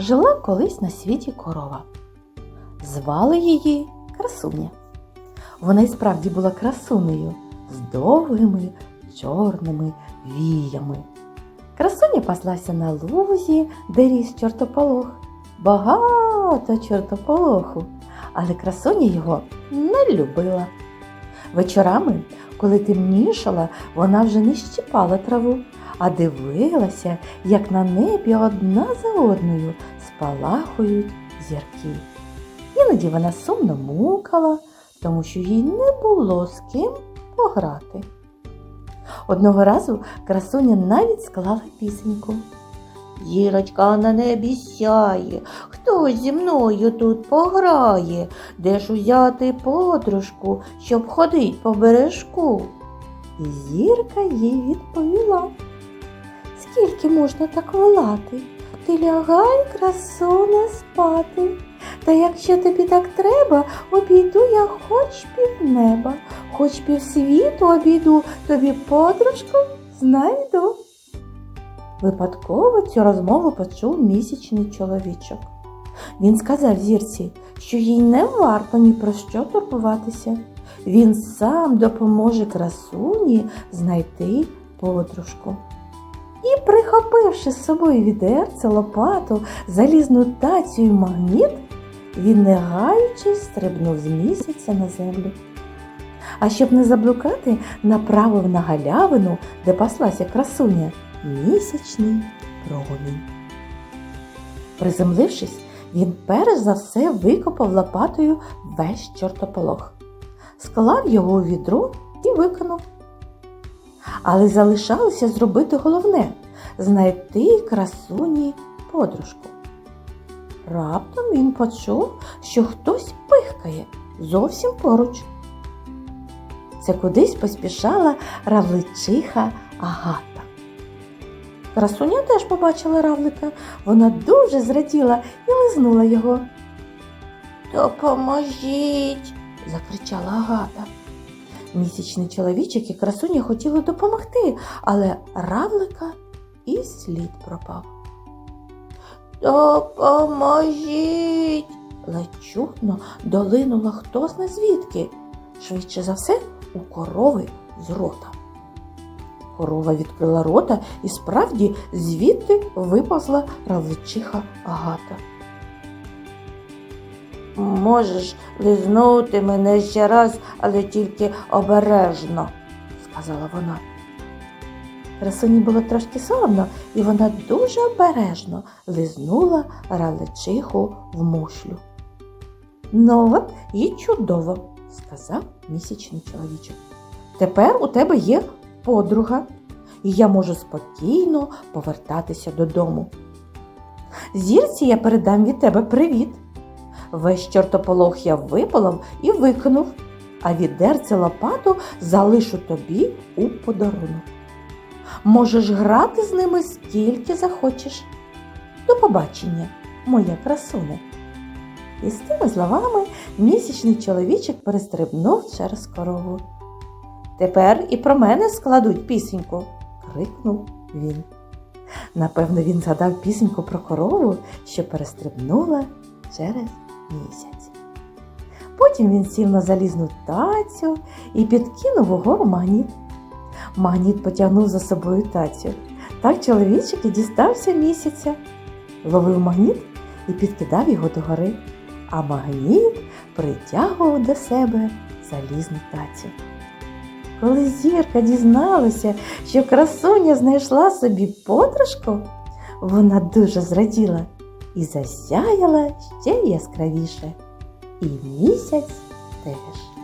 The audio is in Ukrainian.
Жила колись на світі корова. Звали її красуня. Вона й справді була красунею з довгими чорними віями. Красуня паслася на лузі, де ріс чортополох. Багато чортополоху, але красуня його не любила. Вечорами, коли темнішала, вона вже не щипала траву, а дивилася, як на небі одна за одною спалахують зірки. Іноді вона сумно мукала, тому що їй не було з ким пограти. Одного разу красуня навіть склала пісеньку. Зірочка на небі сяє, хто зі мною тут пограє, де ж узяти подружку, щоб ходить по бережку? І зірка їй відповіла. Скільки можна так волати? Ти лягай, красуне, спати. Та якщо тобі так треба, обійду я хоч півнеба, хоч півсвіту обійду, тобі подружку знайду. Випадково цю розмову почув місячний чоловічок. Він сказав зірці, що їй не варто ні про що турбуватися. Він сам допоможе красуні знайти подружку. І, прихопивши з собою відерце, лопату, залізну тацю і магніт, він, не гаючись, стрибнув з місяця на землю. А щоб не заблукати, направив на галявину, де паслася красуня, місячний промінь. Приземлившись, він перш за все викопав лопатою весь чортополох, склав його у відро і виконав. Але залишалося зробити головне знайти красуні подружку. Раптом він почув, що хтось пихкає зовсім поруч. Це кудись поспішала равличиха Агата. Красуня теж побачила равлика. Вона дуже зраділа і лизнула його. Допоможіть, закричала Агата. Місячний чоловічок і красуня хотіли допомогти, але равлика і слід пропав. Допоможіть, ледь чутно долинула хто зна звідки, швидше за все у корови з рота. Корова відкрила рота і справді звідти виповзла равличиха Агата. Можеш лизнути мене ще раз, але тільки обережно, сказала вона. Красуні було трошки соромно, і вона дуже обережно лизнула равличиху в мушлю. Ну от і чудово, сказав місячний чоловічок. Тепер у тебе є подруга, і я можу спокійно повертатися додому. Зірці я передам від тебе привіт. Весь чортополох я випалав і викинув, а відерце лопату залишу тобі у подарунок. Можеш грати з ними скільки захочеш. До побачення, моя красуне. І з тими словами місячний чоловічок перестрибнув через корову. Тепер і про мене складуть пісеньку, крикнув він. Напевно, він згадав пісеньку про корову, що перестрибнула через місяць. Потім він сів на залізну тацю і підкинув угору магніт. Магніт потягнув за собою тацю. Так чоловічик і дістався місяця, ловив магніт і підкидав його догори, а магніт притягував до себе залізну тацю. Коли зірка дізналася, що красуня знайшла собі подружку, вона дуже зраділа і засяяла ще яскравіше. І місяць теж.